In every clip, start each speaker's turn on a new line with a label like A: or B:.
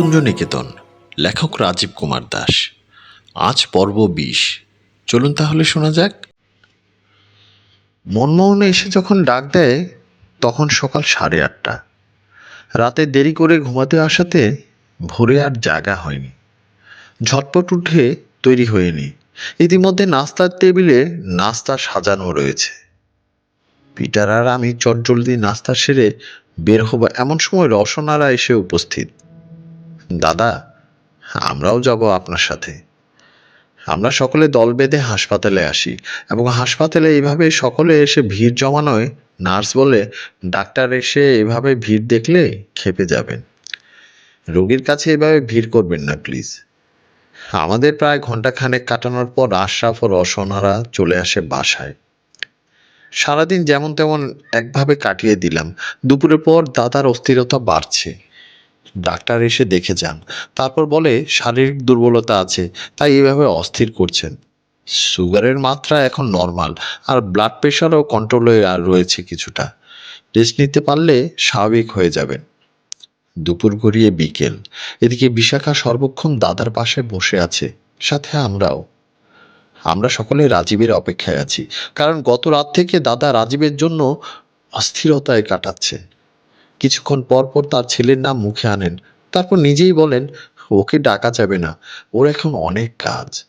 A: নিকুঞ্জ নিকেতন, লেখক রাজীব কুমার দাস। আজ পর্ব বিশ। চলুন তাহলে শোনা যাক। মনমোহন এসে যখন ডাক দেয়, তখন সকাল সাড়ে আটটা। রাতে দেরি করে ঘুমাতে আসাতে ভোরে আর জাগা হয়নি। ঝটপট উঠে তৈরি হয়নি। ইতিমধ্যে নাস্তার টেবিলে নাস্তা সাজানো রয়েছে। পিটার আর আমি চটজলদি নাস্তা সেরে বের হব এমন সময় রসনারা এসে উপস্থিত। দাদা, আমরাও যাব আপনার সাথে। আমরা সকলে দল বেঁধে হাসপাতালে আসি এবং হাসপাতালে এইভাবে সকলে এসে ভিড় জমানোয় নার্স বলে, ডাক্তার এসে এভাবে ভিড় দেখলে খেপে যাবেন। রোগীর কাছে এভাবে ভিড় করবেন না, প্লিজ। আমাদের প্রায় ঘন্টাখানেক কাটানোর পর আশরাফ ও রসনারা চলে আসে বাসায়। সারাদিন যেমন তেমন একভাবে কাটিয়ে দিলাম। দুপুরের পর দাদার অস্থিরতা বাড়ছে। ডাক্তার এসে দেখে যান। তারপর বলে, শারীরিক দুর্বলতা আছে, তাই এভাবে অস্থির করছেন। সুগারের মাত্রা এখন নর্মাল, আর ব্লাড প্রেশারও কন্ট্রোলে আর রয়েছে কিছুটা। রেস্ট নিতে পারলে স্বাভাবিক হয়ে যাবেন। দুপুর গড়িয়ে বিকেল। এদিকে বিশাখা সর্বক্ষণ দাদার পাশে বসে আছে, সাথে আমরাও। আমরা সকলে রাজীবের অপেক্ষায় আছি, কারণ গত রাত থেকে দাদা রাজীবের জন্য অস্থিরতায় কাটাচ্ছে। কিছুক্ষণ পর পর তার ছেলের নাম মুখে আনেন। তারপর নিজেই বলেন, ওকে ডাকা যাবে না। ওর এখন অনেক কাজ।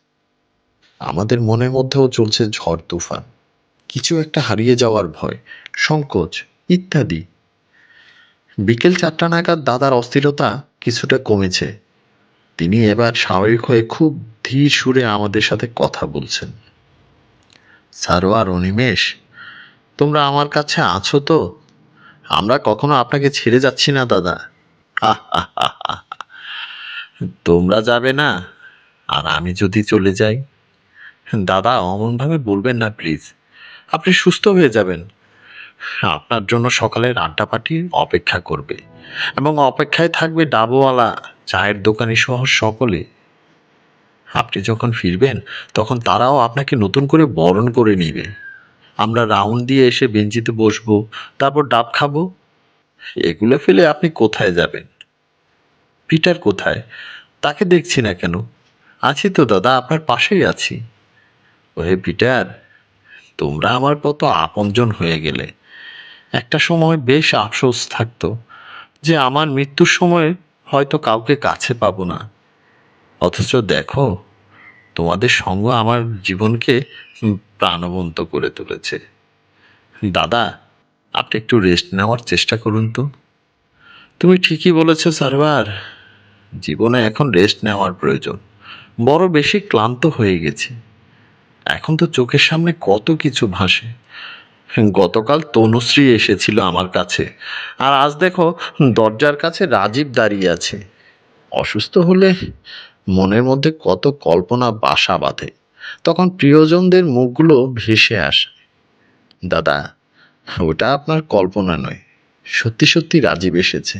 A: আমাদের মনের মধ্যেও চলছে ঝড় তুফান। কিছু একটা হারিয়ে যাওয়ার ভয়, সংকোচ ইত্যাদি। বিকেল চারটা নাগাদ দাদার অস্থিরতা কিছুটা কমেছে। তিনি এবার স্বাভাবিক হয়ে খুব ধীর সুরে আমাদের সাথে কথা বলছেন। সারোয়ার অনিমেষ তোমরা আমার কাছে আছো তো? আমরা কখনো আপনাকে ছেড়ে যাচ্ছি না, দাদা। তোমরা যাবে না, আর আমি যদি চলে যাই। দাদা, অমনভাবে বলবেন না, প্লিজ। আপনি সুস্থ হয়ে যাবেন। আপনার জন্য সকালের আড্ডা পার্টি অপেক্ষা করবে। এবং অপেক্ষায় থাকবে ডাবওয়ালা, চায়ের দোকানি সহ সকলে। আপনি যখন ফিরবেন, তখন তারাও আপনাকে নতুন করে বরণ করে নিবে। আমরা রাউন্ড দিয়ে এসে বেঞ্চিতে বসবো, তারপর ডাব খাব। এগুলো ফেলে আপনি কোথায় যাবেন? পিটার কোথায়? তাকে দেখছি না কেন? আছি তো দাদা, আপনার পাশেই আছি। ওহে পিটার, তোমরা আমার কত আপনজন হয়ে গেলে। একটা সময় বেশ আফসোস থাকতো যে আমার মৃত্যুর সময় হয়তো কাউকে কাছে পাবো না। অথচ দেখো, তোমাদের সঙ্গ আমার জীবনকে প্রাণবন্ত করে তুলেছে। দাদা, আপনি একটু রেস্ট নেওয়ার চেষ্টা করুন তো। তুমি ঠিকই বলেছ সারবার জীবনে এখন রেস্ট নেওয়ার প্রয়োজন। বড় বেশি ক্লান্ত হয়ে গেছি। এখন তো চোখের সামনে কত কিছু ভাসে। গতকাল তনুশ্রী এসেছিল আমার কাছে। আর আজ দেখো, দরজার কাছে রাজীব দাঁড়িয়ে আছে। অসুস্থ হলে মনের মধ্যে কত কল্পনা বাসা বাঁধে। তখন প্রিয়জনদের মুখগুলো ভেসে আসে। দাদা, ওটা আপনার কল্পনা নয়। সত্যি সত্যি রাজীব এসেছে।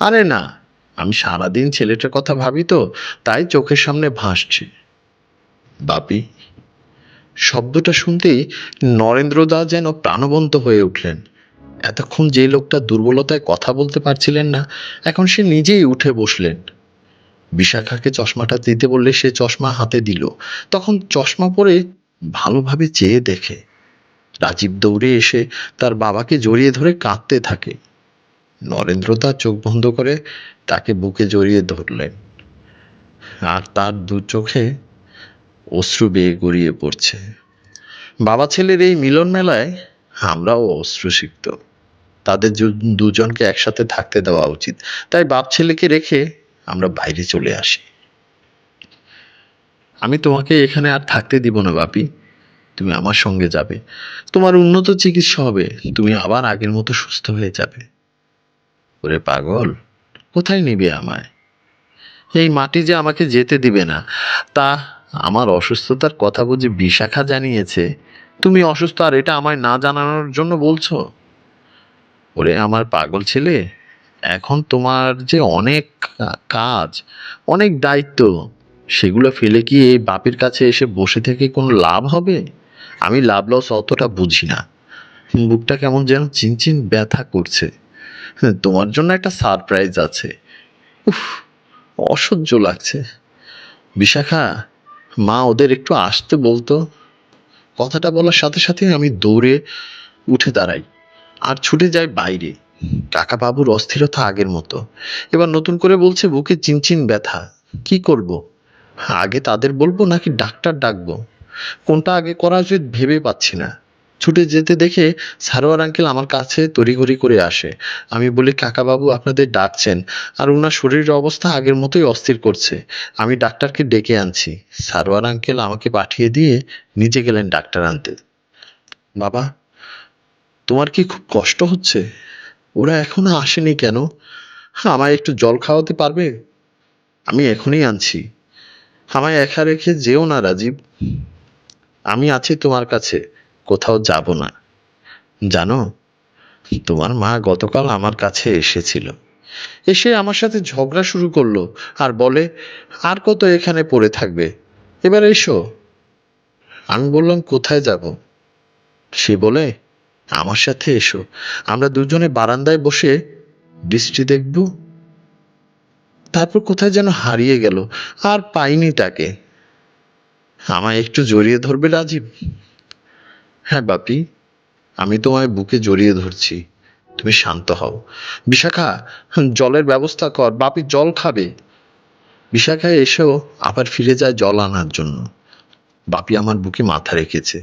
A: আরে না, আমি সারাদিন ছেলেটার কথা ভাবি তো, তাই চোখের সামনে ভাসছে। বাপি, শব্দটা শুনতেই নরেন্দ্রদা যেন প্রাণবন্ত হয়ে উঠলেন। এতক্ষণ যে লোকটা দুর্বলতায় কথা বলতে পারছিলেন না, এখন সে নিজেই উঠে বসলেন। বিশাখাকে চশমাটা দিতে বললে সে চশমা হাতে দিল। তখন চশমা পরে ভালোভাবে চেয়ে দেখে। রাজীব দৌড়ে এসে তার বাবাকে জড়িয়ে ধরে কাঁদতে থাকে। নরেন্দ্রদা চোখ বন্ধ করে তাকে বুকে জড়িয়ে ধরলেন। আর তার দু চোখে অশ্রু বেয়ে গড়িয়ে পড়ছে। বাবা ছেলের এই মিলন মেলায় আমরাও অশ্রুসিক্ত। তাদের দুজনকে একসাথে থাকতে দেওয়া উচিত। তাই বাপ ছেলেকে রেখে আমরা বাইরে চলে আসি। আমি তোমাকে এখানে আর থাকতে দিব না, বাপি। তুমি আমার সঙ্গে যাবে। তোমার উন্নত চিকিৎসা হবে। তুমি আবার আগের মতো সুস্থ হয়ে যাবে। ওরে পাগল, কোথায় নিবে আমায়? এই মাটি যে আমাকে যেতে দিবে না, তা আমার অসুস্থতার কথা বুঝে বিশাখা জানিয়েছে। তুমি অসুস্থ আর এটা আমায় না জানানোর জন্য বলছো? ওরে আমার পাগল ছেলে এখন তোমার যে অনেক কাজ, অনেক দায়িত্ব, সেগুলো ফেলে কি এই বাপের কাছে এসে বসে থেকে কোনো লাভ হবে? আমি লাভ লস অতটা বুঝি না। বুকটা কেমন যেন চিনচিন ব্যথা করছে। তোমার জন্য একটা সারপ্রাইজ আছে। উফ, অসহ্য লাগছে। বিশাখা, মা ওদের একটু আসতে বলতো। কথাটা বলার সাথে সাথে আমি দৌড়ে উঠে দাঁড়াই। আর ছুটে যাই বাইরে। কাকা বাবুর অস্থিরতা আগের মতো। এবার নতুন করে বলছে বুকে চিনচিন ব্যথা। কি করব? আগে তাদের বলব নাকি ডাক্তার ডাকবো? কোনটা আগে করা উচিত ভেবে পাচ্ছি না। ছুটে যেতে দেখে সারোয়ার আঙ্কেল আমার কাছে তড়িঘড়ি করে আসে। আমি বলি, কাকাবাবু, আপনাদের ডাকছেন আর ওনার শরীরের অবস্থা আগের মতোই অস্থির করছে। আমি ডাক্তারকে ডেকে আনছি। সারোয়ার আঙ্কেল আমাকে পাঠিয়ে দিয়ে নিজে গেলেন ডাক্তার আনতে। বাবা, তোমার কি খুব কষ্ট হচ্ছে? ওরা এখনও আসেনি কেন? আমায় একটু জল খাওয়াতে পারবে? আমি এখনই আনছি। আমায় একা রেখে যেও না, রাজীব। আমি আছি তোমার কাছে, কোথাও যাব না। জানো, তোমার মা গতকাল আমার কাছে এসেছিল। এসে আমার সাথে ঝগড়া শুরু করল আর বলে, আর কত এখানে পড়ে থাকবে? এবার এসো। আমি বললাম, কোথায় যাব? সে বলে আমার সাথে এসো। আমরা দুজনে বারান্দায় বসে বৃষ্টি দেখব। তারপর কোথায় যেন হারিয়ে গেল, আর পাইনি তাকে। আমায় একটু জড়িয়ে ধরবে রাজীব? হ্যাঁ বাপি, আমি তোমায় বুকে জড়িয়ে ধরছি। তুমি শান্ত হও। বিশাখা, জলের ব্যবস্থা কর। বাপি, জল খাবে। বিশাখা এসেও আবার ফিরে যায় জল আনার জন্য। বাপি আমার বুকে মাথা রেখেছে।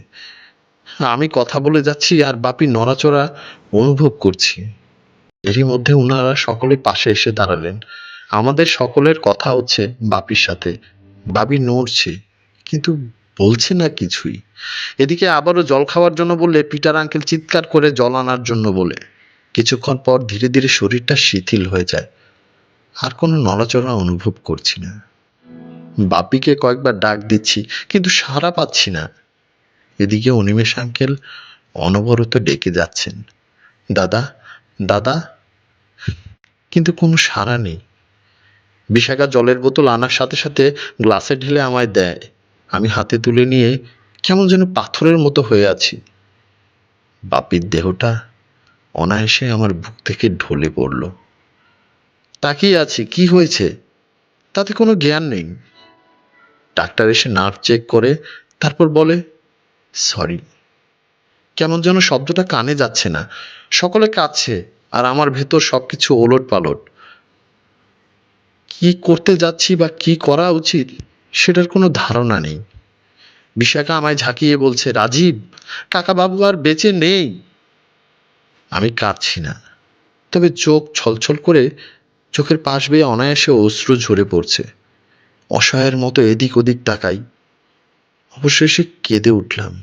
A: আমি কথা বলে যাচ্ছি আর বাপি নড়াচড়া অনুভব করছি। এরই মধ্যে ওনারা সকলে পাশে এসে দাঁড়ালেন। আমাদের সকলের কথা হচ্ছে বাপির সাথে। বাপি নড়ছে, কিন্তু বলছে না কিছুই। এদিকে আবারও জল খাওয়ার জন্য বললে, পিটার আঙ্কেল চিৎকার করে জল আনার জন্য বলে। কিছুক্ষণ পর ধীরে ধীরে শরীরটা শিথিল হয়ে যায়। আর কোনো নড়াচড়া অনুভব করছি না। বাপিকে কয়েকবার ডাক দিচ্ছি, কিন্তু সাড়া পাচ্ছি না। এদিকে অনিমেষ আঙ্কেল অনবরত ডেকে যাচ্ছেন। দাদা দাদা? কিন্তু কোনো সাড়া নেই। বিশাখা জলের বোতল আনার সাথে সাথে গ্লাসে ঢেলে আমায় দেয়। আমি হাতে তুলে নিয়ে কেমন যেন পাথরের মতো হয়ে আছি। বাপির দেহটা অনায়াসে আমার বুক থেকে ঢলে পড়ল। তাকিয়ে আছি, কি হয়েছে? তাতে কোনো জ্ঞান নেই। ডাক্তার এসে নার্ভ চেক করে তারপর বলে সরি। কেমন যেন শব্দটা কানে যাচ্ছে না। সকলে কাঁদছে আর আমার ভেতর সবকিছু ওলট পালট কি করতে যাচ্ছি বা কি করা উচিত সেটার কোনো ধারণা নেই। বিশাখা আমায় ঝাঁকিয়ে বলছে, রাজীব, কাকাবাবু আর বেঁচে নেই। আমি কাঁদছি না। তবে চোখ ছলছল করে চোখের পাশ বেয়ে অনায়াসে অশ্রু ঝরে পড়ছে। অসহায়ের মতো এদিক ওদিক তাকাই। অবশেষে কেঁদে উঠলাম।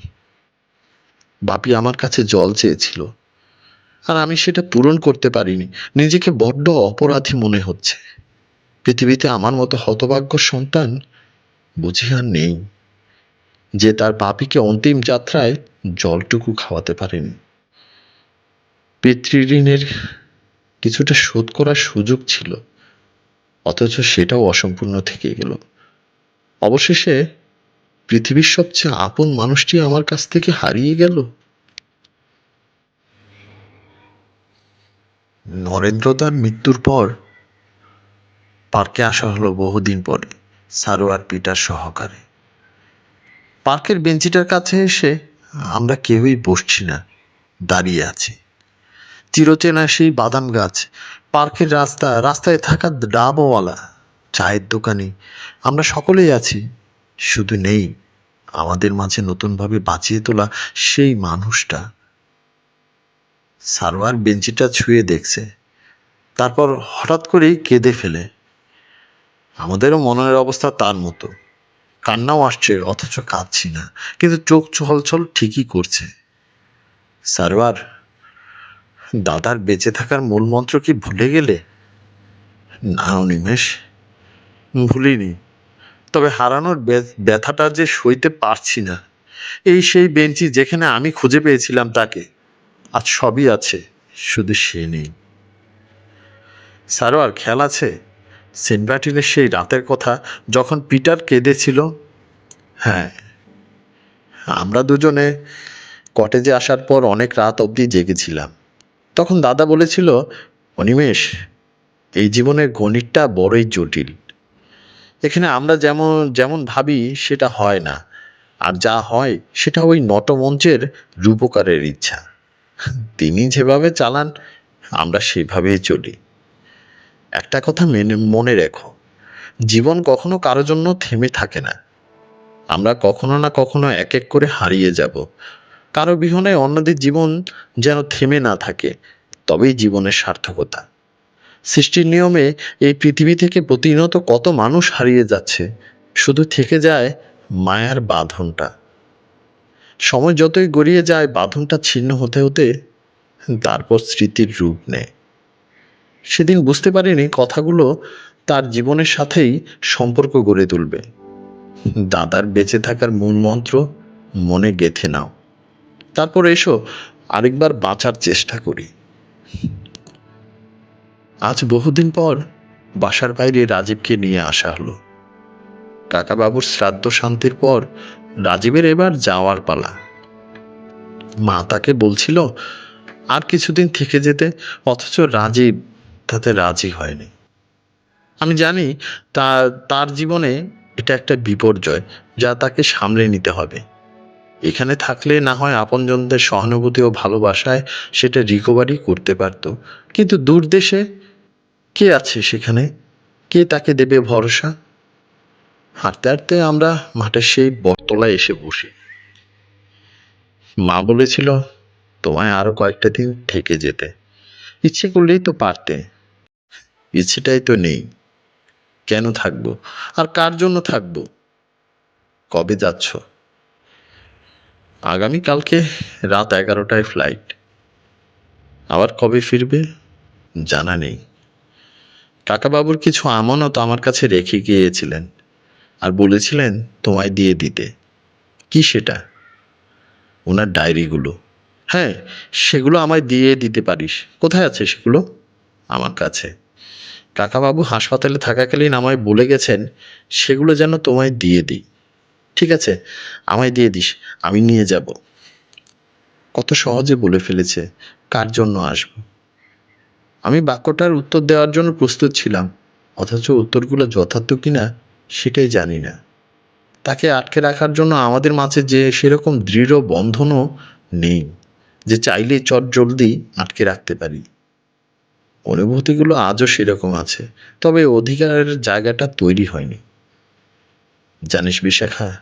A: বাপি আমার কাছে জল চেয়েছিল, আর আমি সেটা পূরণ করতে পারিনি। নিজেকে বড্ড অপরাধী মনে হচ্ছে। পৃথিবীতে আমার মতো হতভাগ্য সন্তান বুঝি আর নেই, যে তার বাপিকে অন্তিম যাত্রায় জলটুকু খাওয়াতে পারেনি। পিতৃঋণের কিছুটা শোধ করার সুযোগ ছিল, অথচ সেটাও অসম্পূর্ণ থেকে গেল। অবশেষে পৃথিবীর সবচেয়ে আপন মানুষটি আমার কাছ থেকে হারিয়ে গেল। নরেন্দ্রদার মৃত্যুর পর পার্কে আসা হলো বহুদিন পরে, সারোয়ার পিটার সহকারে। পার্কের বেঞ্চিটার কাছে এসে আমরা কেউই বসছি না, দাঁড়িয়ে আছি। চিরচেনা সেই বাদাম গাছ, পার্কের রাস্তা, রাস্তায় থাকা ডাবওয়ালা, চায়ের দোকানে। আমরা সকলেই আছি শুধু নেই, আমাদের মাঝে নতুনভাবে বাঁচিয়ে তোলা সেই মানুষটা। সারোয়ার বেঞ্চিটা ছুঁয়ে দেখছে, তারপর হঠাৎ করেই কেঁদে ফেলে। আমাদেরও মনের অবস্থা তার মতো। কান্নাও আসছে, অথচ কাঁদছি না, কিন্তু চোখ ছলছল ঠিকই করছে। সারোয়ার, দাদার বেঁচে থাকার মূল মন্ত্র কি ভুলে গেলে? না, অনিমেষ, ভুলিনি। তবে হারানোর ব্য- ব্যথাটা যে সইতে পারছি না। এই সেই বেঞ্চি যেখানে আমি খুঁজে পেয়েছিলাম তাকে, আজ সবই আছে, শুধু সে নেই। সারোয়ার, খেয়াল আছে? সেন্টমার্টিনের সেই রাতের কথা যখন পিটার কেঁদেছিল? হ্যাঁ। আমরা দুজনে কটেজে আসার পর অনেক রাত অবধি জেগেছিলাম। তখন দাদা বলেছিল, অনিমেষ, এই জীবনের গণিতটা বড়ই জটিল। এখানে আমরা যেমন যেমন ভাবি সেটা হয় না। আর যা হয় সেটা ওই নটমঞ্চের রূপকারের ইচ্ছা। তিনি যেভাবে চালান, আমরা সেভাবেই চলি। একটা কথা মেনে, মনে রেখো, জীবন কখনো কারও জন্য থেমে থাকে না। আমরা কখনো না কখনো এক এক করে হারিয়ে যাব। কারও বিহনে অন্যদের জীবন যেন থেমে না থাকে, তবেই জীবনের সার্থকতা। সৃষ্টির নিয়মে এই পৃথিবী থেকে প্রতিনিয়ত কত মানুষ হারিয়ে যাচ্ছে, শুধু থেকে যায় মায়ার বাঁধনটা। সময় যতই গড়িয়ে যায়, বাঁধনটা ছিন্ন হতে হতে তারপর স্মৃতির রূপ নেয়। সেদিন বুঝতে পারিনি কথাগুলো তার জীবনের সাথেই সম্পর্ক গড়ে তুলবে। দাদার বেঁচে থাকার মূল মন্ত্র, মনে গেথে নাও। তারপর এসো আরেকবার বাঁচার চেষ্টা করি। আজ বহুদিন পর বাসার বাইরে রাজীবকে নিয়ে আসা হলো। কাকাবাবুর শ্রাদ্ধ শান্তির পর রাজীবের এবার যাওয়ার পালা। মা তাকে বলছিল, আর কিছুদিন থেকে যেতে, অথচ রাজীব তাতে রাজি হয়নি। আমি জানি তা, তার জীবনে এটা একটা বিপর্যয় যা তাকে সামলে নিতে হবে। এখানে থাকলে না হয় আপনজনদের সহানুভূতি ও ভালোবাসায় সেটা রিকভারি করতে পারত। কিন্তু দূর দেশে কে আছে সেখানে? কে তাকে দেবে ভরসা? হাঁটতে হাঁটতে আমরা মাঠের সেই বটতলায় এসে বসি। মা বলেছিল, তোমায় আরও কয়েকটা দিন থেকে যেতে। ইচ্ছে করলেই তো পারতে। ইচ্ছেটাই তো নেই। কেন থাকব? আর কার জন্য থাকব? কবে যাচ্ছ? আগামীকালকে রাত এগারোটায় ফ্লাইট আবার কবে ফিরবে? জানা নেই। কাকাবাবুর কিছু আমানত আমার কাছে রেখে গিয়েছিলেন আর বলেছিলেন তোমায় দিয়ে দিতে। কি সেটা? ওনার ডায়েরিগুলো। হ্যাঁ সেগুলো আমায় দিয়ে দিতে পারিস। কোথায় আছে সেগুলো? আমার কাছে। কাকাবাবু হাসপাতালে থাকাকালীন আমায় বলে গেছেন, সেগুলো যেন তোমায় দিয়ে দিই। ঠিক আছে, আমায় দিয়ে দিস, আমি নিয়ে যাব। কত সহজে বলে ফেলেছে, কার জন্য আসব? আমি বাক্যটার উত্তর দেওয়ার জন্য প্রস্তুত ছিলাম, অথচ উত্তরগুলো যথার্থ কিনা সেটাই জানি না। তাকে আটকে রাখার জন্য আমাদের মাঝে যে সেরকম দৃঢ় বন্ধনও নেই, যে চাইলে চট জলদি আটকে রাখতে পারি। অনুভূতিগুলো আজও সেরকম আছে, তবে অধিকারের জায়গাটা তৈরি হয়নি। জানিস বিশাখা,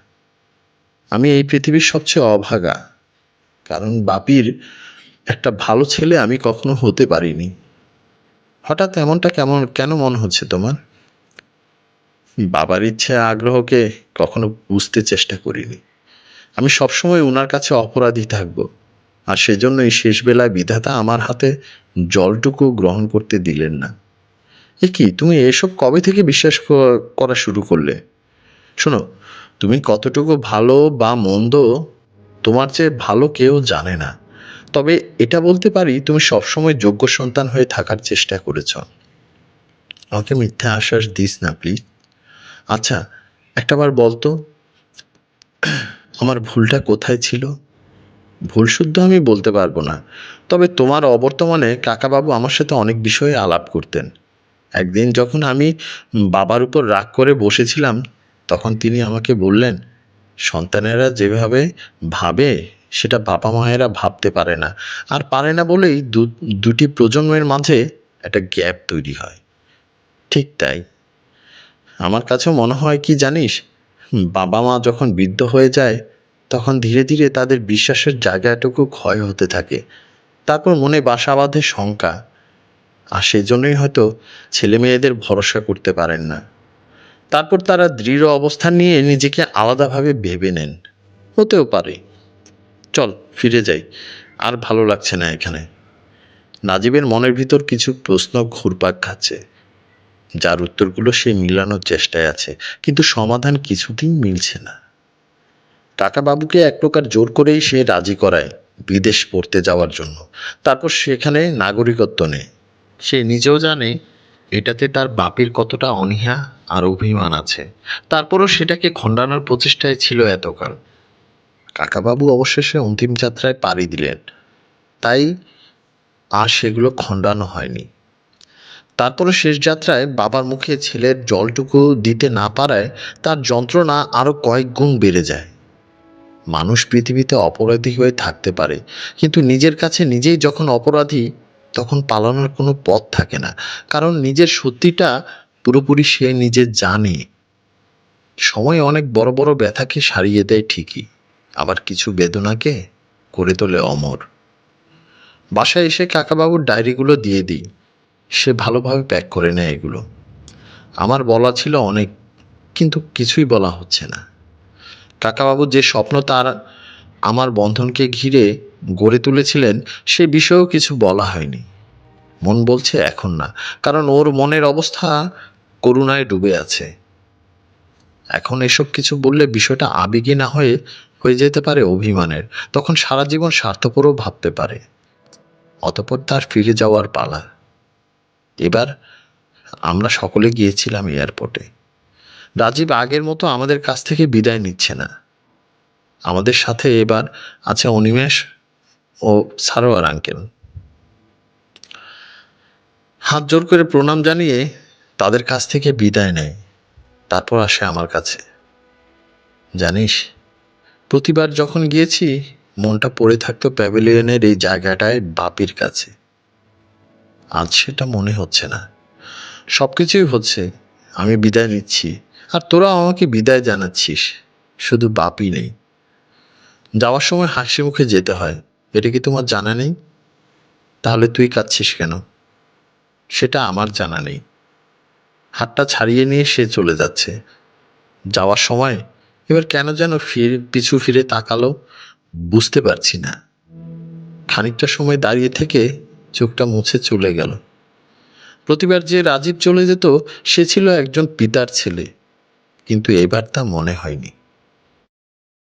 A: আমি এই পৃথিবীর সবচেয়ে অভাগা, কারণ বাপির একটা ভালো ছেলে আমি কখনো হতে পারিনি। হঠাৎ এমনটা কেমন, কেন মনে হচ্ছে তোমার? বাবার ইচ্ছে, আগ্রহকে কখনো বুঝতে চেষ্টা করিনি। আমি সবসময় ওনার কাছে অপরাধী থাকব। আর সেজন্যই শেষ বেলায় বিধাতা আমার হাতে জলটুকু গ্রহণ করতে দিলেন না। এ কি, তুমি এসব কবে থেকে বিশ্বাস করা শুরু করলে? শোনো, তুমি কতটুকু ভালো বা মন্দ তোমার চেয়ে ভালো কেউ জানে না। তবে এটা বলতে পারি, তুমি সবসময় যোগ্য সন্তান হয়ে থাকার চেষ্টা করেছ। আমাকে মিথ্যা আশ্বাস দিস না প্লিজ আচ্ছা একটাবার বলতো আমার ভুলটা কোথায় ছিল? ভুল শুদ্ধ আমি বলতে পারব না, তবে তোমার অবর্তমানে কাকাবাবু আমার সাথে অনেক বিষয়ে আলাপ করতেন। একদিন যখন আমি বাবার উপর রাগ করে বসেছিলাম, তখন তিনি আমাকে বললেন, সন্তানেরা যেভাবে ভাবে সেটা বাবা মায়েরা ভাবতে পারে না। আর পারে না বলেই দুটি প্রজন্মের মাঝে একটা গ্যাপ তৈরি হয়। ঠিক তাই। আমার কাছেও মনে হয় কি জানিস, বাবা মা যখন বৃদ্ধ হয়ে যায়, তখন ধীরে ধীরে তাদের বিশ্বাসের জায়গাটুকু ক্ষয় হতে থাকে। তারপর মনে বাসা বাঁধে শঙ্কা। আর সেজন্যই হয়তো ছেলে মেয়েদের ভরসা করতে পারেন না। তারপর তারা দৃঢ় অবস্থান নিয়ে নিজেকে আলাদাভাবে ভেবে নেন। হতেও পারে। চল, ফিরে যাই। আর ভালো লাগছে না এখানে। নাজিবের মনের ভিতর কিছু প্রশ্ন ঘুরপাক খাচ্ছে। যার উত্তরগুলো সে মিলানোর চেষ্টায় আছে, কিন্তু সমাধান কিছুতেই মিলছে না। টাকা বাবুকে এক প্রকার জোর করেই সে রাজি করায় বিদেশ পড়তে যাওয়ার জন্য। তারপর সেখানে নাগরিকত্ব নেয়। সে নিজেও জানে, এটাতে তার বাপের কতটা অনীহা আর অভিমান আছে। তারপরও সেটাকে খণ্ডানোর প্রচেষ্টায় ছিল এতকাল। কাকাবাবু অবশেষে অন্তিম যাত্রায় পাড়ি দিলেন। তাই আর সেগুলো খণ্ডানো হয়নি। তারপরে শেষ যাত্রায় বাবার মুখে ছেলের জলটুকু দিতে না পারায় তার যন্ত্রণা আরও কয়েক গুণ বেড়ে যায়। মানুষ পৃথিবীতে অপরাধী হয়ে থাকতে পারে, কিন্তু নিজের কাছে নিজেই যখন অপরাধী, তখন পালানোর কোনো পথ থাকে না, কারণ নিজের সত্যিটা পুরোপুরি সে নিজে জানে। সময় অনেক বড় বড় ব্যথাকে সারিয়ে দেয় ঠিকই। আবার কিছু বেদনাকে করে তোলে অমর। বাসায় এসে কাকাবাবুর ডায়েরিগুলো দিয়ে দিই। সে ভালোভাবে প্যাক করে নেয় এগুলো। আমার বলা ছিল অনেক, কিন্তু কিছুই বলা হচ্ছে না। কাকাবাবু যে স্বপ্ন তার আমার বন্ধনকে ঘিরে গড়ে তুলেছিলেন, সে বিষয়েও কিছু বলা হয়নি। মন বলছে এখন না, কারণ ওর মনের অবস্থা করুণায় ডুবে আছে। এখন এসব কিছু বললে বিষয়টা আবেগী না হয়ে হয়ে যেতে পারে অভিমানের, তখন সারা জীবন স্বার্থপরও ভাবতে পারে। অতপর তার ফিরে যাওয়ার পালা। এবার আমরা সকলে গিয়েছিলাম এয়ারপোর্টে। রাজীব আগের মতো আমাদের কাছ থেকে বিদায় নিচ্ছে না। আমাদের সাথে এবার আছে অনিমেষ ও সারোয়ার আঙ্কেল। হাত জোর করে প্রণাম জানিয়ে তাদের কাছ থেকে বিদায় নেয়। তারপর আসে আমার কাছে। জানিস প্রতিবার যখন গিয়েছি, মনটা পড়ে থাকতো প্যাভিলিয়নের এই জায়গাটায় বাপির কাছে। আজ সেটা মনে হচ্ছে না। সব কিছুই হচ্ছে, আমি বিদায় নিচ্ছি। আর তোরা আমাকে বিদায় জানাচ্ছিস, শুধু বাপই নেই। যাওয়ার সময় হাসি মুখে যেতে হয়, এটা কি তোমার জানা নেই? তাহলে তুই কাঁদছিস কেন? সেটা আমার জানা নেই। হাতটা ছাড়িয়ে নিয়ে সে চলে যাচ্ছে। যাওয়ার সময় এবার কেন যেন ফিরে, পিছু ফিরে তাকালো, বুঝতে পারছি না। খানিকটা সময় দাঁড়িয়ে থেকে চোখটা মুছে চলে গেল। প্রতিবার যে রাজীব চলে যেত, সে ছিল একজন পিতার ছেলে, কিন্তু এবার তা মনে হয়নি।